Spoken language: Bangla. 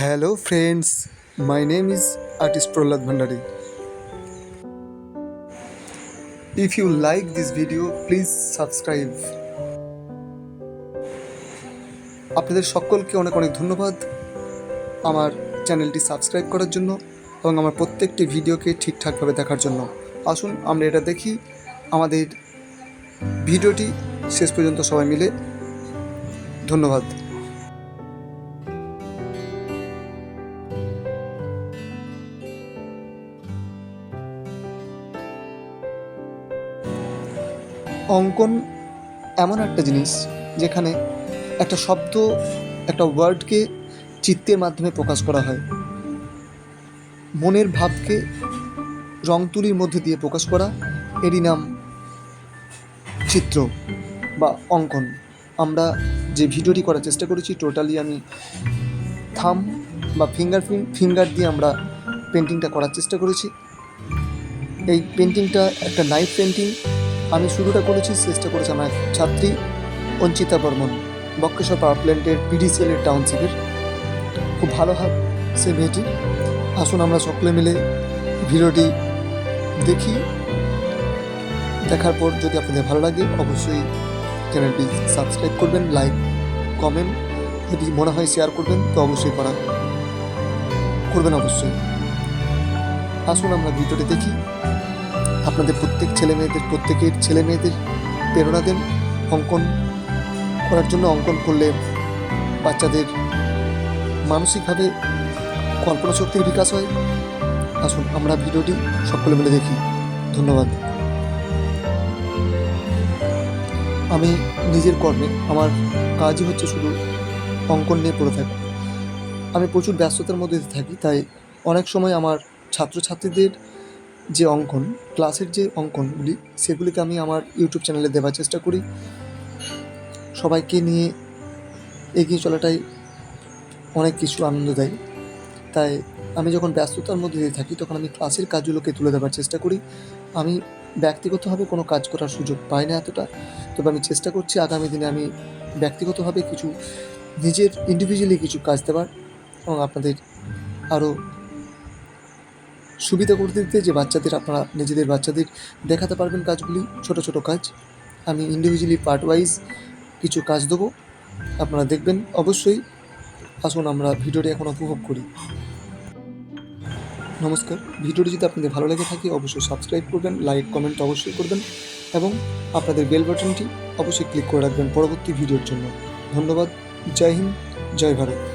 Hello friends my name is artist Prahlad Bhandari if you like this video please subscribe আপনাদের সকলকে অনেক অনেক ধন্যবাদ আমার চ্যানেলটি সাবস্ক্রাইব করার জন্য এবং আমার প্রত্যেকটি ভিডিওকে ঠিকঠাকভাবে দেখার জন্য। আসুন, আমরা এটা দেখি। আমাদের ভিডিওটি শেষ পর্যন্ত সবাই মিলে। ধন্যবাদ। অঙ্কন এমন একটা জিনিস যেখানে একটা শব্দ, একটা ওয়ার্ডকে চিত্রের মাধ্যমে প্রকাশ করা হয়। মনের ভাবকে রং তুলির মধ্যে দিয়ে প্রকাশ করা। এরই নাম চিত্র বা অঙ্কন। আমরা যে ভিডিওটি করার চেষ্টা করেছি, টোটালি আমি থাম বা ফিঙ্গার ফিঙ্গার দিয়ে আমরা পেন্টিংটা করার চেষ্টা করেছি। এই পেন্টিংটা একটা নাইফ পেন্টিং। আমি শুরুটা করেছি চেষ্টা করেছি আমার ছাত্রী, অঞ্চিতা বর্মন বক্রেশ্বর পাওয়ার প্ল্যান্টের পিডিসিএলের টাউনশিপের খুব ভালো হাত সে মেয়েটি। আসুন আমরা সকলে মিলে ভিডিওটি দেখি। দেখার পর যদি আপনাদের ভালো লাগে, অবশ্যই চ্যানেলটি সাবস্ক্রাইব করবেন লাইক কমেন্ট যদি মনে হয় শেয়ার করবেন, তো অবশ্যই করা, করবেন অবশ্যই। আসুন আমরা ভিডিওটি দেখি। আপনাদের প্রত্যেক ছেলে মেয়েদের, প্রত্যেকের ছেলে মেয়েদের প্রেরণা দেন, অঙ্কন করার জন্য অঙ্কন করলে বাচ্চাদের মানসিকভাবে কল্পনা শক্তির বিকাশ হয়। আসুন, আমরা ভিডিওটি সকলে মিলে দেখি। ধন্যবাদ। আমি নিজের কর্মে, আমার কাজই হচ্ছে শুধু অঙ্কন নিয়ে পড়ে থাকি। আমি প্রচুর ব্যস্ততার মধ্যে থাকি, তাই অনেক সময় আমার ছাত্রছাত্রীদের যে অঙ্কন, ক্লাসের যে অঙ্কনগুলি, সেগুলিকে আমি আমার ইউটিউব চ্যানেলে দেওয়ার চেষ্টা করি। সবাইকে নিয়ে এগিয়ে চলাটাই অনেক কিছু আনন্দ দেয়। তাই আমি যখন ব্যস্ততার মধ্যে দিয়ে থাকি, তখন আমি ক্লাসের কাজগুলোকে তুলে দেওয়ার চেষ্টা করি। আমি ব্যক্তিগতভাবে কোনো কাজ করার সুযোগ পাই না এতটা। তবে আমি চেষ্টা করছি আগামী দিনে আমি ব্যক্তিগতভাবে কিছু নিজের ইন্ডিভিজুয়ালি কিছু কাজ দেওয়ার এবং আপনাদের আরও সুবিধা করে দিতে যে বাচ্চাদের আপনারা নিজেদের বাচ্চাদের দেখাতে পারবেন কাজগুলি, ছোট ছোট কাজ। আমি ইন্ডিভিজুয়ালি পার্ট ওয়াইজ কিছু কাজ দেবো। আপনারা দেখবেন, অবশ্যই আসুন আমরা ভিডিওটি এখন উপভোগ করি। নমস্কার, ভিডিওটি যদি আপনাদের ভালো লেগে থাকে, অবশ্যই সাবস্ক্রাইব করবেন লাইক কমেন্ট অবশ্যই করবেন এবং আপনাদের বেল বাটনটি অবশ্যই ক্লিক করে রাখবেন পরবর্তী ভিডিওর জন্য। ধন্যবাদ, জয় হিন্দ, জয় ভারত।